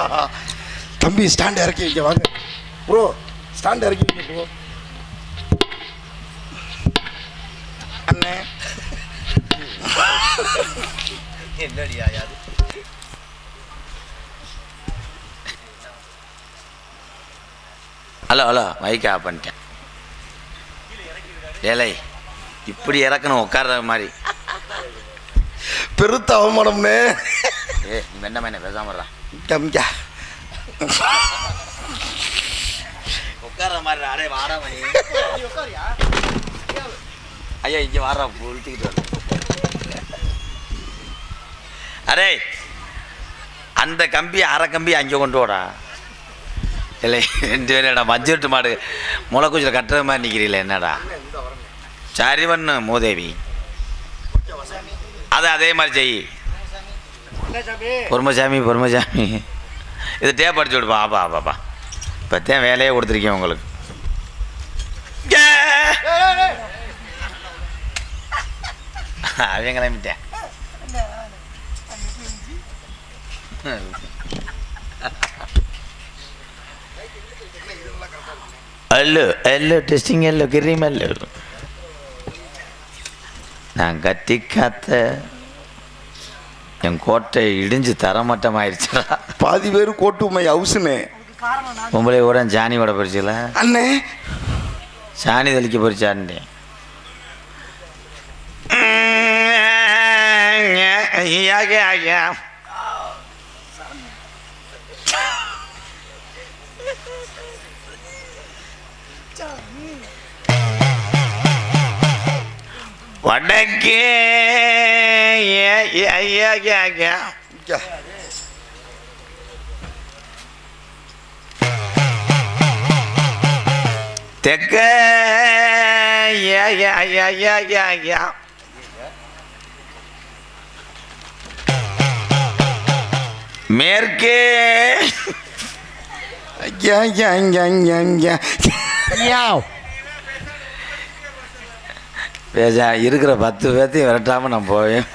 தம்பி ஸ்டாண்ட் இறக்கி வைக்க வாங்க. ப்ரோ ஸ்டாண்ட் இறக்கி வைக்க ப்ரோ அண்ணே. என்னடி ஆயாது ஹலோ ஹலோ மைக் ஆஃப் பண்ணிட்டேன். ஏலை இப்படி இறக்கணும் உட்கார்ற மாதிரி. பெருத்த அவமானம்னே ஏ நீ என்ன பேசாம தம்பியா உட்கார்ற மாதிரி அடே வாடா மணி. ஐயா இங்கே வாடா உளுத்திக்கிட்டு அரே அந்த கம்பி அரை கம்பி அங்கே கொண்டு வாடா. இல்லை ரெண்டு பேரும் என்னடா மஞ்சட்டு மாடு முளைக்குச்சில் கட்டுற மாதிரி நிற்கிறீங்களே என்னடா? சரி பண்ணு மூதேவி. அதை அதே மாதிரி செய். பொறுமசாமி பொறுமசாமி இது டேப் அடிச்சு விடுப்பா ஆப்பா ஆப்பாப்பா இப்போ தான் வேலையே கொடுத்துருக்கேன் உங்களுக்கு. ஏ! அவன் கிளம்பிட்டேன். அல்லு அல்லு டெஸ்டிங் அல்லு கிரீம் அல்லு நான் கத்தி காத்த என் கோட்டை இடிஞ்சு தரமட்டமாயிருச்சுடா பாதி பேர் கோட்டுமை ஹவுஸ்னே பொம்பளை கூட ஜானி விட போறிச்சுல அண்ணே சாணி தெளிக்க போறிச்சான்டே வடக்கே ஏ, வடக்கே தெக்க மேற்கே. ஐயா ஐயா ஐயா ஐயா ஐயா பேச இருக்கிற பத்து பேர்த்தையும் விரட்டாம நான் போவேன்.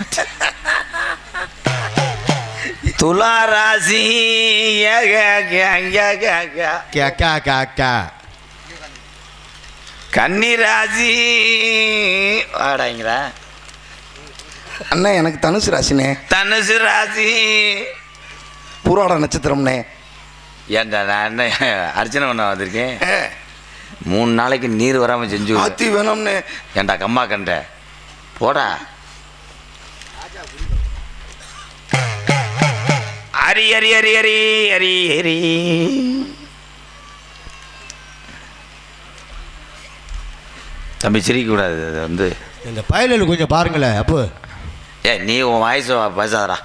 துலா ராசி கன்னி ராசி. வாடாங்களா அண்ணா எனக்கு தனுசு ராசினே தனுசு ராசி. பூராட நட்சத்திரம்னே ஏன்டா நான் என்ன அர்ச்சனை பண்ண வந்திருக்கேன்? மூணு நாளைக்கு நீர் வராமல் செஞ்சு. ஆத்தி வேணும்னே. ஏன்டா கம்மா கண்ட? போடா. அரி அரி அரி அரி அரி அரி. தம்பி சிரிக்க கூடாது அது வந்து. இந்த பயலில் கொஞ்சம் பாருங்களேன் அப்போ. ஏ நீ உன் வாய்ஸ் பேசாதடா.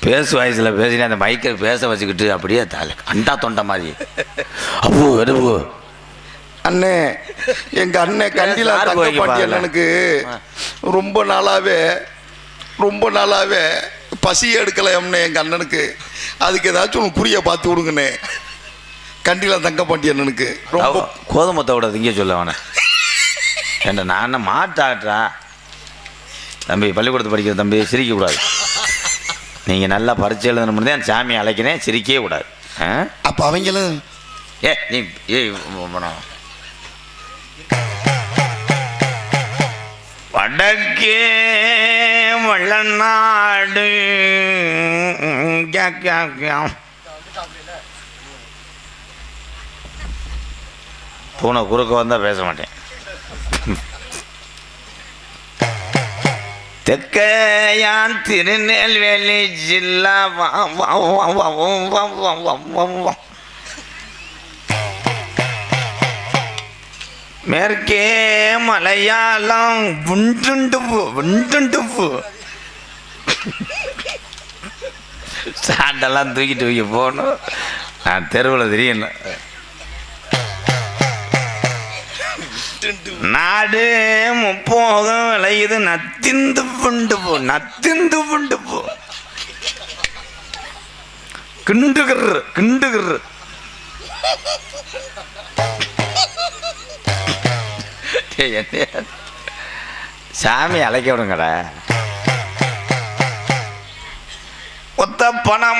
பேசு வாய்ஸில் பேசினா அந்த மைக்கை பேச வச்சுக்கிட்டு அப்படியே தலை அண்டா தொண்டை மாதிரி. அப்போ எடுப்பு அண்ணே எங்க அண்ணன் கண்டில சார் தங்க போய்க்கு பாண்டி பாருங்க. அண்ணனுக்கு ரொம்ப நாளாவே ரொம்ப நாளாவே பசி எடுக்கல அண்ணே எங்க அண்ணனுக்கு. அதுக்கு ஏதாச்சும் ஒரு குறிய பார்த்து விடுங்கண்ணே கண்டில தங்க பாண்டி அண்ணனுக்கு ரொம்ப அவ- கோதுமத்தை விட திங்க சொல்ல அவனை. ஏன்டா நான் என்ன மாட்டாட்றா தம்பி பள்ளிக்கூடத்து படிக்கிற தம்பி சிரிக்கக்கூடாது நீங்கள் நல்லா பரிச்சை எழுதணும் தான் சாமி அழைக்கிறேன் சிரிக்கவே கூடாது? அப்ப அவங்களும் ஏ நீ ஏய் போனோம் வடக்கே வள்ளநாடு. பூனை குறுக்க வந்தால் பேச மாட்டேன். തെക്കയാൻ തിരുനെൽവേലി ജില്ല മേർക്കേ മലയാളം വിണ്ടുണ്ടുപ്പ് വിണ്ടുണ്ടുപ്പ് சாண்டெல்லாம் தூக்கிட்டு வைக்க போகணும் நான் தெருவில் தெரியணும் நாடு முப்போகம் விளையுது. நத்திந்து புண்டு போ நத்திந்து புண்டு போ. கிண்டுகிற கிண்டுகிற சாமி அழைக்க விடுங்கடா. ஒத்த பனை